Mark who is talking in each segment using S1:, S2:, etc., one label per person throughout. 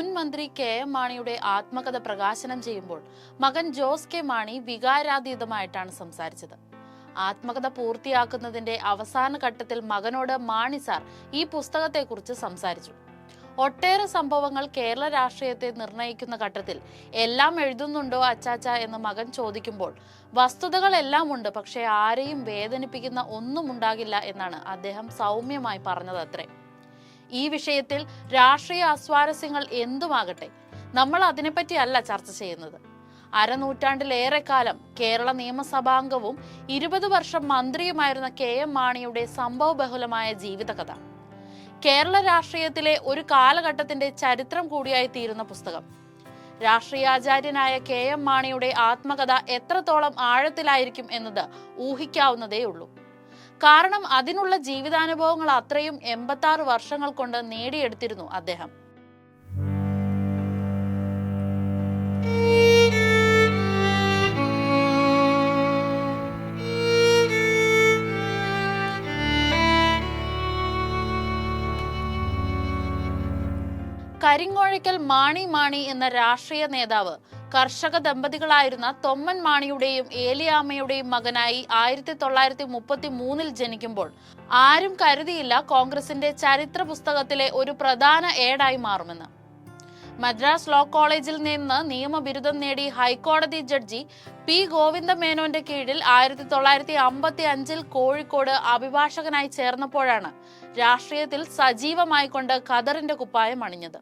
S1: മുൻ മന്ത്രി K M മാണിയുടെ ആത്മകഥ പ്രകാശനം ചെയ്യുമ്പോൾ മകൻ ജോസ് കെ മാണി വികാരാതീതമായിട്ടാണ് സംസാരിച്ചത്. ആത്മകഥ പൂർത്തിയാക്കുന്നതിന്റെ അവസാന ഘട്ടത്തിൽ മകനോട് മാണി സാർ ഈ പുസ്തകത്തെക്കുറിച്ച് സംസാരിച്ചു. ഒട്ടേറെ സംഭവങ്ങൾ കേരള രാഷ്ട്രീയത്തെ നിർണയിക്കുന്ന ഘട്ടത്തിൽ എല്ലാം എഴുതുന്നുണ്ടോ അച്ചാച്ച എന്ന് മകൻ ചോദിക്കുമ്പോൾ വസ്തുതകൾ എല്ലാം ഉണ്ട് പക്ഷേ ആരെയും വേദനിപ്പിക്കുന്ന ഒന്നും ഉണ്ടാകില്ല എന്നാണ് അദ്ദേഹം സൗമ്യമായി പറഞ്ഞതത്രേ. ഈ വിഷയത്തിൽ രാഷ്ട്രീയ അസ്വാരസ്യങ്ങൾ എന്തുമാകട്ടെ? നമ്മൾ അതിനെപ്പറ്റി അല്ല ചർച്ച ചെയ്യുന്നത്. അരനൂറ്റാണ്ടിലേറെ കാലം കേരള നിയമസഭാംഗവും ഇരുപത് വർഷം മന്ത്രിയുമായിരുന്ന കെ എം മാണിയുടെ സംഭവബഹുലമായ ജീവിതകഥ. കേരള രാഷ്ട്രീയത്തിലെ ഒരു കാലഘട്ടത്തിന്റെ ചരിത്രം കൂടിയായി തീരുന്ന പുസ്തകം. രാഷ്ട്രീയാചാര്യനായ കെ എം മാണിയുടെ ആത്മകഥ എത്രത്തോളം ആഴത്തിലായിരിക്കും എന്നത് ഊഹിക്കാവുന്നതേയുള്ളൂ. കാരണം അതിനുള്ള ജീവിതാനുഭവങ്ങൾ അത്രയും എൺപത്തി വർഷങ്ങൾ കൊണ്ട് നേടിയെടുത്തിരുന്നു അദ്ദേഹം. കരിങ്ങോഴയ്ക്കൽ മാണി മാണി എന്ന രാഷ്ട്രീയ നേതാവ് കർഷക ദമ്പതികളായിരുന്ന തൊമ്മൻ മാണിയുടെയും ഏലിയാമ്മയുടെയും മകനായി ആയിരത്തി തൊള്ളായിരത്തി മുപ്പത്തി മൂന്നിൽ ജനിക്കുമ്പോൾ ആരും കരുതിയില്ല കോൺഗ്രസിന്റെ ചരിത്ര പുസ്തകത്തിലെ ഒരു പ്രധാന ഏടായി മാറുമെന്ന്. മദ്രാസ് ലോ കോളേജിൽ നിന്ന് നിയമബിരുദം നേടി ഹൈക്കോടതി ജഡ്ജി പി ഗോവിന്ദ മേനോന്റെ കീഴിൽ ആയിരത്തി തൊള്ളായിരത്തി അമ്പത്തി അഞ്ചിൽ കോഴിക്കോട് അഭിഭാഷകനായി ചേർന്നപ്പോഴാണ് രാഷ്ട്രീയത്തിൽ സജീവമായിക്കൊണ്ട് ഖദറിന്റെ കുപ്പായം അണിഞ്ഞത്.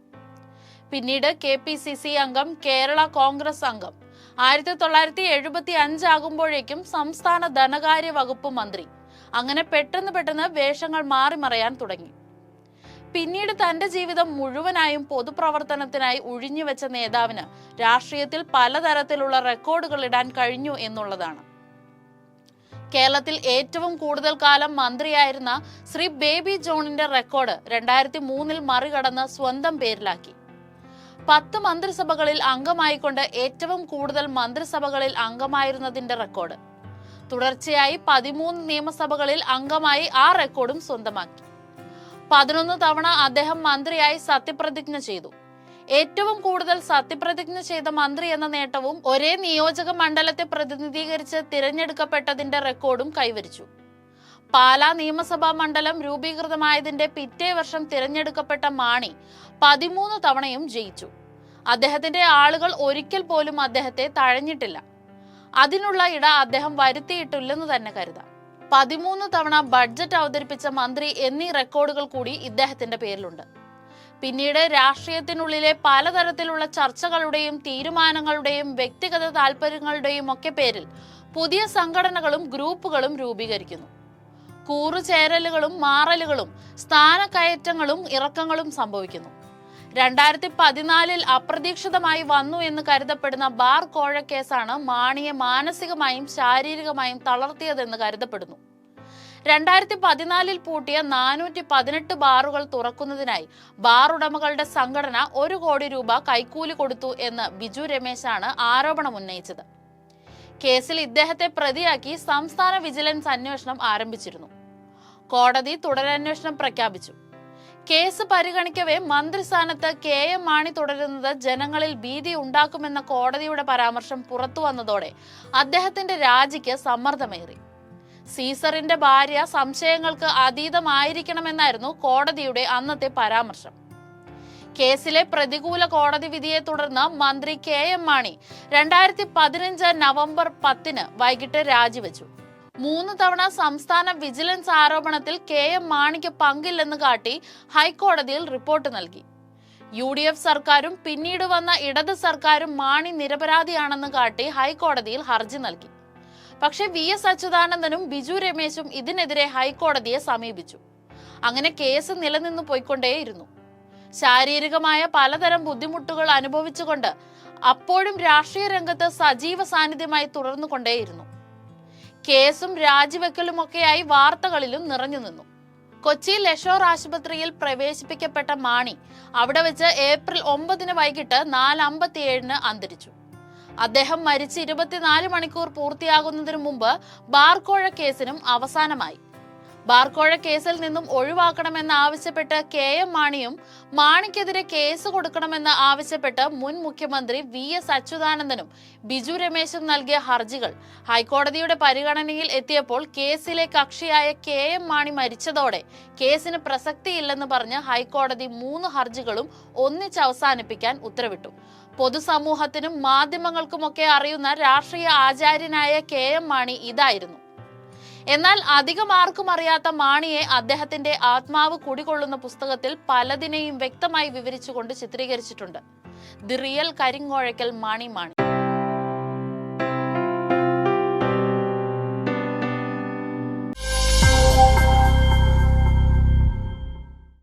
S1: പിന്നീട് കെ പി സി സി അംഗം കേരള കോൺഗ്രസ് അംഗം. ആയിരത്തി തൊള്ളായിരത്തി എഴുപത്തി അഞ്ചാകുമ്പോഴേക്കും സംസ്ഥാന ധനകാര്യ വകുപ്പ് മന്ത്രി. അങ്ങനെ പെട്ടെന്ന് പെട്ടെന്ന് വേഷങ്ങൾ മാറിമറയാൻ തുടങ്ങി. പിന്നീട് തന്റെ ജീവിതം മുഴുവനായും പൊതുപ്രവർത്തനത്തിനായി ഉഴിഞ്ഞുവെച്ച നേതാവിന് രാഷ്ട്രീയത്തിൽ പലതരത്തിലുള്ള റെക്കോർഡുകൾ ഇടാൻ കഴിഞ്ഞു എന്നുള്ളതാണ്. കേരളത്തിൽ ഏറ്റവും കൂടുതൽ കാലം മന്ത്രിയായിരുന്ന ശ്രീ ബേബി ജോണിന്റെ റെക്കോർഡ് രണ്ടായിരത്തി മൂന്നിൽ മറികടന്ന് സ്വന്തം പേരിലാക്കി. പത്ത് മന്ത്രിസഭകളിൽ അംഗമായിക്കൊണ്ട് ഏറ്റവും കൂടുതൽ മന്ത്രിസഭകളിൽ അംഗമായിരുന്നതിന്റെ റെക്കോർഡ്. തുടർച്ചയായി പതിമൂന്ന് നിയമസഭകളിൽ അംഗമായി ആ റെക്കോർഡും സ്വന്തമാക്കി. പതിനൊന്ന് തവണ അദ്ദേഹം മന്ത്രിയായി സത്യപ്രതിജ്ഞ ചെയ്തു. ഏറ്റവും കൂടുതൽ സത്യപ്രതിജ്ഞ ചെയ്ത മന്ത്രി എന്ന നേട്ടവും ഒരേ നിയോജക മണ്ഡലത്തെ പ്രതിനിധീകരിച്ച് തിരഞ്ഞെടുക്കപ്പെട്ടതിന്റെ റെക്കോർഡും കൈവരിച്ചു. പാലാ നിയമസഭാ മണ്ഡലം രൂപീകൃതമായതിന്റെ പിറ്റേ വർഷം തിരഞ്ഞെടുക്കപ്പെട്ട മാണി പതിമൂന്ന് തവണയും ജയിച്ചു. അദ്ദേഹത്തിന്റെ ആളുകൾ ഒരിക്കൽ പോലും അദ്ദേഹത്തെ തഴഞ്ഞിട്ടില്ല. അതിനുള്ള ഇട അദ്ദേഹം വരുത്തിയിട്ടില്ലെന്ന് തന്നെ കരുതാം. പതിമൂന്ന് തവണ ബഡ്ജറ്റ് അവതരിപ്പിച്ച മന്ത്രി എന്നീ റെക്കോർഡുകൾ കൂടി ഇദ്ദേഹത്തിന്റെ പേരിലുണ്ട്. പിന്നീട് രാഷ്ട്രീയത്തിനുള്ളിലെ പലതരത്തിലുള്ള ചർച്ചകളുടെയും തീരുമാനങ്ങളുടെയും വ്യക്തിഗത താല്പര്യങ്ങളുടെയും ഒക്കെ പേരിൽ പുതിയ സംഘടനകളും ഗ്രൂപ്പുകളും രൂപീകരിക്കുന്നു. കൂറുചേരലുകളും മാറലുകളും സ്ഥാനക്കയറ്റങ്ങളും ഇറക്കങ്ങളും സംഭവിക്കുന്നു. രണ്ടായിരത്തി പതിനാലിൽ അപ്രതീക്ഷിതമായി വന്നു എന്ന് കരുതപ്പെടുന്ന ബാർ കോഴ കേസാണ് മാണിയെ മാനസികമായും ശാരീരികമായും തളർത്തിയതെന്ന് കരുതപ്പെടുന്നു. രണ്ടായിരത്തി പതിനാലിൽ പൂട്ടിയ നാനൂറ്റി പതിനെട്ട് ബാറുകൾ തുറക്കുന്നതിനായി ബാർ ഉടമകളുടെ സംഘടന ഒരു കോടി രൂപ കൈക്കൂലി കൊടുത്തു എന്ന് ബിജു രമേശാണ് ആരോപണം ഉന്നയിച്ചത്. കേസിൽ ഇദ്ദേഹത്തെ പ്രതിയാക്കി സംസ്ഥാന വിജിലൻസ് അന്വേഷണം ആരംഭിച്ചിരുന്നു. കോടതി തുടരന്വേഷണം പ്രഖ്യാപിച്ചു. കേസ് പരിഗണിക്കവേ മന്ത്രിസ്ഥാനത്ത് കെ എം മാണി തുടരുന്നത് ജനങ്ങളിൽ ഭീതി ഉണ്ടാക്കുമെന്ന കോടതിയുടെ പരാമർശം പുറത്തു വന്നതോടെ അദ്ദേഹത്തിന്റെ രാജിക്ക് സമ്മർദ്ദമേറി. സീസറിന്റെ ഭാര്യ സംശയങ്ങൾക്ക് അതീതമായിരിക്കണമെന്നായിരുന്നു കോടതിയുടെ അന്നത്തെ പരാമർശം. കേസിലെ പ്രതികൂല കോടതി വിധിയെ തുടർന്ന് മന്ത്രി കെ എം മാണി രണ്ടായിരത്തി പതിനഞ്ച് നവംബർ പത്തിന് വൈകിട്ട് രാജിവെച്ചു. മൂന്ന് തവണ സംസ്ഥാന വിജിലൻസ് ആരോപണത്തിൽ കെ എം മാണിക്ക് പങ്കില്ലെന്ന് കാട്ടി ഹൈക്കോടതിയിൽ റിപ്പോർട്ട് നൽകി. യു ഡി എഫ് സർക്കാരും പിന്നീട് വന്ന ഇടത് സർക്കാരും മാണി നിരപരാധിയാണെന്ന് കാട്ടി ഹൈക്കോടതിയിൽ ഹർജി നൽകി. പക്ഷെ വി എസ് അച്യുതാനന്ദനും ബിജു രമേശും ഇതിനെതിരെ ഹൈക്കോടതിയെ സമീപിച്ചു. അങ്ങനെ കേസ് നിലനിന്നു പോയിക്കൊണ്ടേയിരുന്നു. ശാരീരികമായ പലതരം ബുദ്ധിമുട്ടുകൾ അനുഭവിച്ചുകൊണ്ട് അപ്പോഴും രാഷ്ട്രീയ രംഗത്ത് സജീവ സാന്നിധ്യമായി തുടർന്നുകൊണ്ടേയിരുന്നു. കേസും രാജിവെക്കലുമൊക്കെയായി വാർത്തകളിലും നിറഞ്ഞു നിന്നു. കൊച്ചി ലഷോർ ആശുപത്രിയിൽ പ്രവേശിപ്പിക്കപ്പെട്ട മാണി അവിടെ വെച്ച് ഏപ്രിൽ ഒമ്പതിന് വൈകിട്ട് നാല് അമ്പത്തിയേഴിന് അന്തരിച്ചു. അദ്ദേഹം മരിച്ച് ഇരുപത്തിനാല് മണിക്കൂർ പൂർത്തിയാകുന്നതിനു മുമ്പ് ബാർകോഴ കേസിനും അവസാനമായി. ബാർക്കോഴ കേസിൽ നിന്നും ഒഴിവാക്കണമെന്ന് ആവശ്യപ്പെട്ട് കെ എം മാണിയും മാണിക്കെതിരെ കേസ് കൊടുക്കണമെന്ന് ആവശ്യപ്പെട്ട് മുൻ മുഖ്യമന്ത്രി വി എസ് അച്യുതാനന്ദനും ബിജു രമേശും നൽകിയ ഹർജികൾ. ഹൈക്കോടതിയുടെ പരിഗണനയിൽ എത്തിയപ്പോൾ കേസിലെ കക്ഷിയായ കെ എം മാണി മരിച്ചതോടെ കേസിന് പ്രസക്തിയില്ലെന്ന് പറഞ്ഞ് ഹൈക്കോടതി മൂന്ന് ഹർജികളും ഒന്നിച്ച് അവസാനിപ്പിക്കാൻ ഉത്തരവിട്ടു. പൊതുസമൂഹത്തിനും മാധ്യമങ്ങൾക്കുമൊക്കെ അറിയുന്ന രാഷ്ട്രീയ ആചാര്യനായ കെ എം മാണി ഇതായിരുന്നു. എന്നാൽ അധികം ആർക്കും അറിയാത്ത മാണിയെ അദ്ദേഹത്തിന്റെ ആത്മാവ് കുടികൊള്ളുന്ന പുസ്തകത്തിൽ പലതിനെയും വ്യക്തമായി വിവരിച്ചുകൊണ്ട് ചിത്രീകരിച്ചിട്ടുണ്ട്. The real Karingozhakkal Mani Mani.